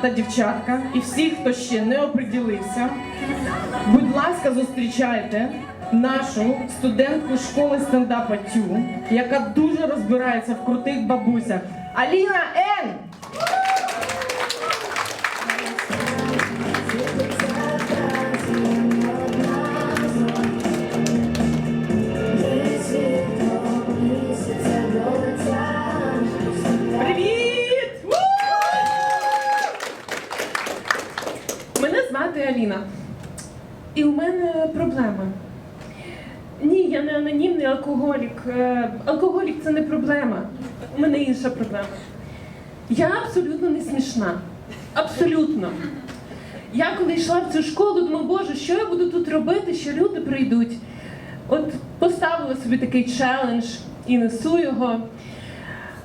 та дівчатка, і всі, хто ще не оприділився, будь ласка, зустрічайте нашу студентку школи стендапа Тю, яка дуже розбирається в крутих бабусях. Аліна Н. звати Аліна. І у мене проблема. Ні, я не анонімний алкоголік. Е, Алкоголік це не проблема. У мене інша проблема. Я абсолютно не смішна. Абсолютно. Я коли йшла в цю школу, думала, боже, що я буду тут робити, що люди прийдуть. От поставила собі такий челендж і несу його.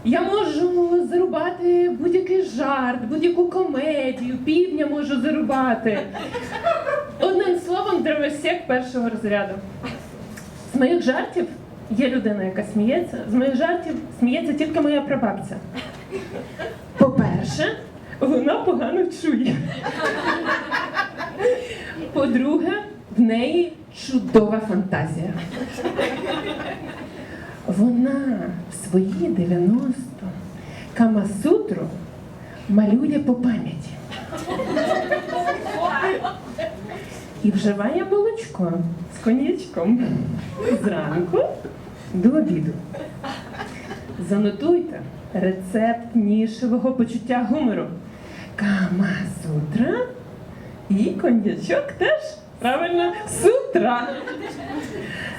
Я можу зарубати будь-який жарт, будь-яку комедію, півдня можу зарубати. Одним словом, дровосек першого розряду. З моїх жартів є людина, яка сміється. З моїх жартів сміється тільки моя прабабця. По-перше, вона погано чує. По-друге, в неї чудова фантазія. Вона в свої 90 Камасутру малює по пам'яті. І вживає молочко з коньячком зранку до обіду. Занотуйте рецепт нішевого почуття гумору. Камасутра і коньячок теж правильно сутра.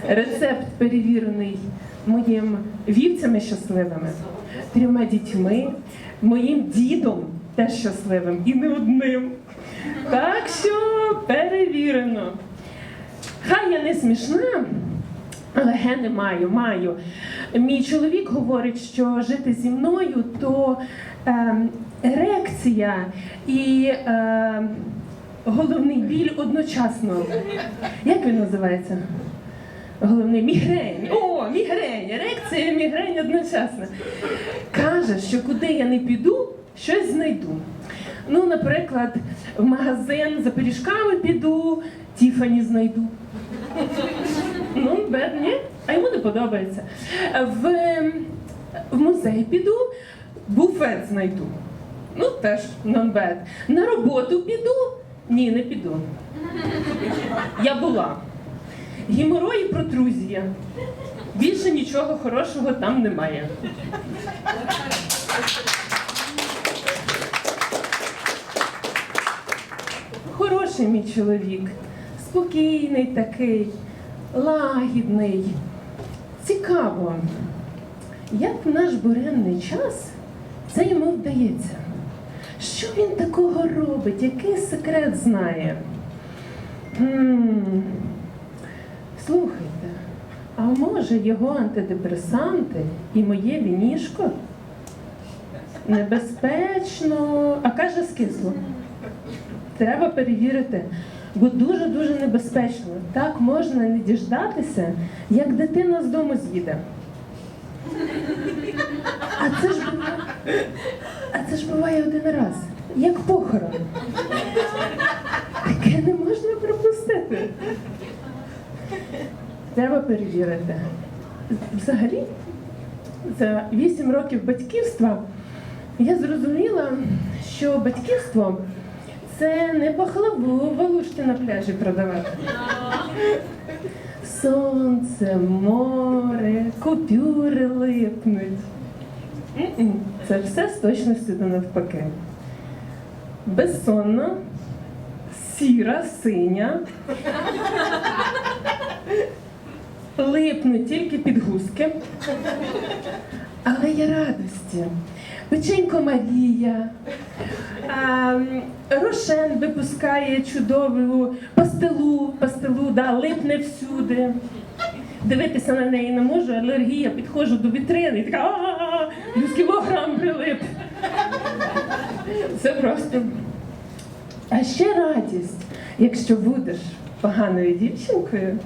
Рецепт перевірений моїм вівцями щасливими, трьома дітьми, моїм дідом теж щасливим і не одним. Так що перевірено. Хай я не смішна, але гени маю, маю. Мій чоловік говорить, що жити зі мною то ем, ерекція і ем, головний біль одночасно. Як він називається? Головний мігрень. О, мігрень, ерекція мігрень одночасно. Каже, що куди я не піду, щось знайду. Ну, наприклад, в магазин за пиріжками піду, Тіфані знайду. Ну, ні, а йому не подобається. В, в музей піду, буфет знайду. Ну, теж non-bad. На роботу піду? Ні, не піду. Я була. Геморой і протрузія. Більше нічого хорошого там немає. Хороший мій чоловік, спокійний такий, лагідний. Цікаво, як в наш буремний час це йому вдається. Що він такого робить? Який секрет знає? М, Слухайте, а може його антидепресанти і моє вінішко? Небезпечно, а каже скисло. Треба перевірити, бо дуже-дуже небезпечно. Так можна не діждатися, як дитина з дому з'їде. А це ж буває, а це ж буває один раз, як похорон. Таке не можна пропустити. Треба перевірити. Взагалі, за 8 років батьківства я зрозуміла, що батьківство це не пахлаву валушки на пляжі продавати. Сонце, море, купюри липнуть. Це все з точністю до навпаки. Безсонна, сіра, синя. Липнуть тільки підгузки. Але є радості. Печенько Марія. Рошен випускає чудову пастилу, пастилу, да, липне всюди. Дивитися на неї не можу, алергія, підходжу до вітрини і така а кілограм прилип. Це просто. А ще радість, якщо будеш поганою дівчинкою,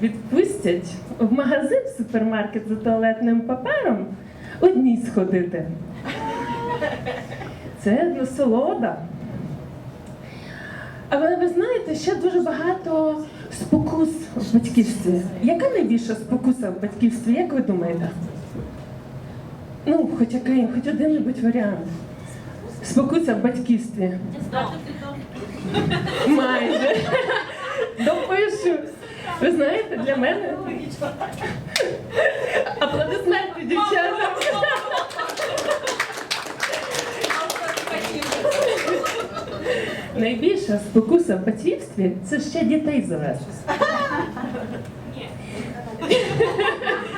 відпустять в магазин в супермаркет за туалетним папером одній сходити. це насолода. Але ви знаєте, ще дуже багато спокус в батьківстві. Яка найбільша спокуса в батьківстві, як ви думаєте? Ну, хоч який, хоч один-небудь варіант. Спокуса в батьківстві. Ви знаєте, для мене. Аплодисменти, дівчата. Найбільша спокуса в батьківстві це ще дітей завести.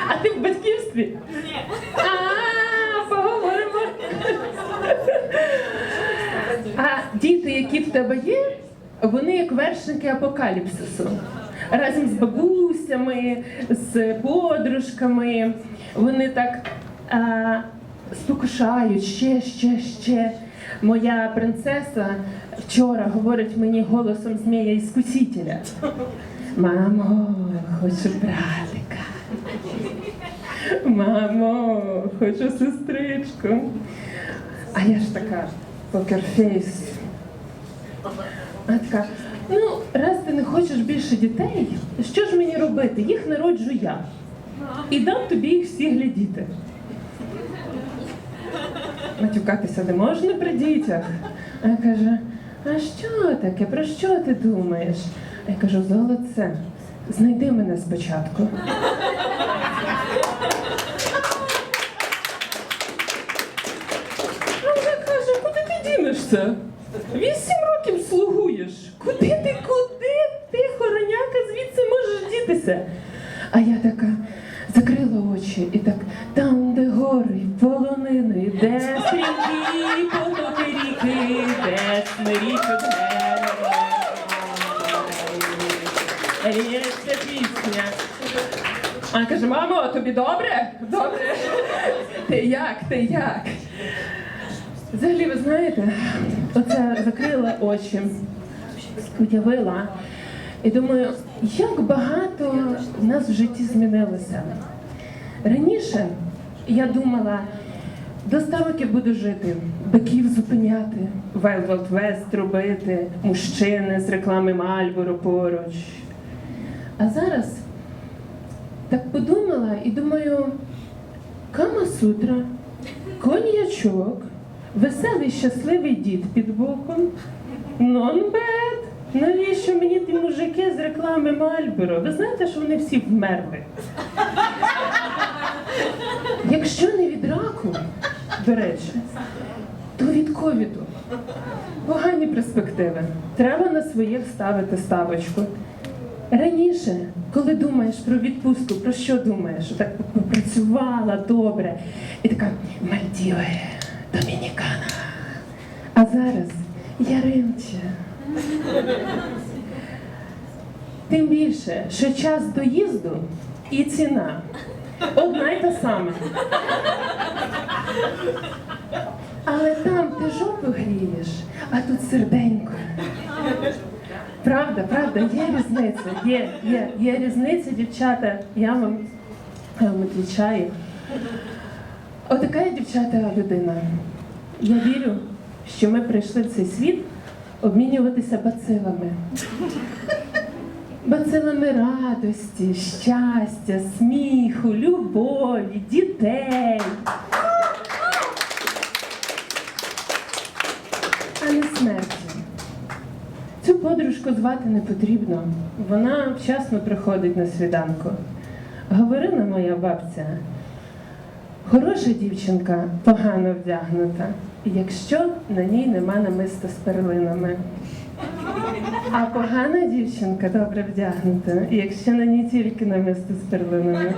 А ти в батьківстві? Ні. Поговоримо. А діти, які в тебе є, вони як вершники апокаліпсису. Разом з бабусями, з подружками. Вони так а, спокушають ще, ще, ще. Моя принцеса вчора говорить мені голосом змія іскусителя. Мамо, хочу братика. Мамо, хочу сестричку. А я ж така покерфейс. А така, ну, раз ти не хочеш більше дітей, що ж мені робити? Їх народжу я. І дам тобі їх всі глядіти. Матюкатися не можна при дітях. А я каже, а що таке? Про що ти думаєш? А я кажу, золоце, знайди мене спочатку. А вона каже, куди ти дінешся? Лється пісня. А каже, мамо, тобі добре? Добре. Ти як? Ти як? Взагалі, ви знаєте, оце закрила очі, уявила. І думаю, як багато в нас в житті змінилося. Раніше я думала, до 100 років буду жити, биків зупиняти, Wild робити, мужчини з реклами Мальборо поруч. А зараз так подумала і думаю, Кама Сутра, коньячок, веселий щасливий дід під боком. Non-bad. Навіщо мені ті мужики з реклами Мальборо? Ви знаєте, що вони всі вмерли? Якщо не від раку, до речі, то від ковіду. Погані перспективи. Треба на своїх ставити ставочку. Раніше, коли думаєш про відпустку, про що думаєш? Так попрацювала добре. І така Мальдіви, Домінікана. А зараз Яремче. Тим більше, що час доїзду і ціна одна й та сама. Але там ти жопу грієш, а тут серденько. Правда, правда, є різниця, є, є, є різниця, дівчата. Я вам, відвічаю. Отака я, дівчата, людина. Я вірю, що ми прийшли в цей світ обмінюватися бацилами. Бацилами радості, щастя, сміху, любові, дітей. А не смерті. Цю звати не потрібно. Вона вчасно приходить на свіданку. Говорила моя бабця. Хороша дівчинка погано вдягнута, якщо на ній нема намиста з перлинами. А погана дівчинка добре вдягнута, якщо на ній тільки намисто з перлинами.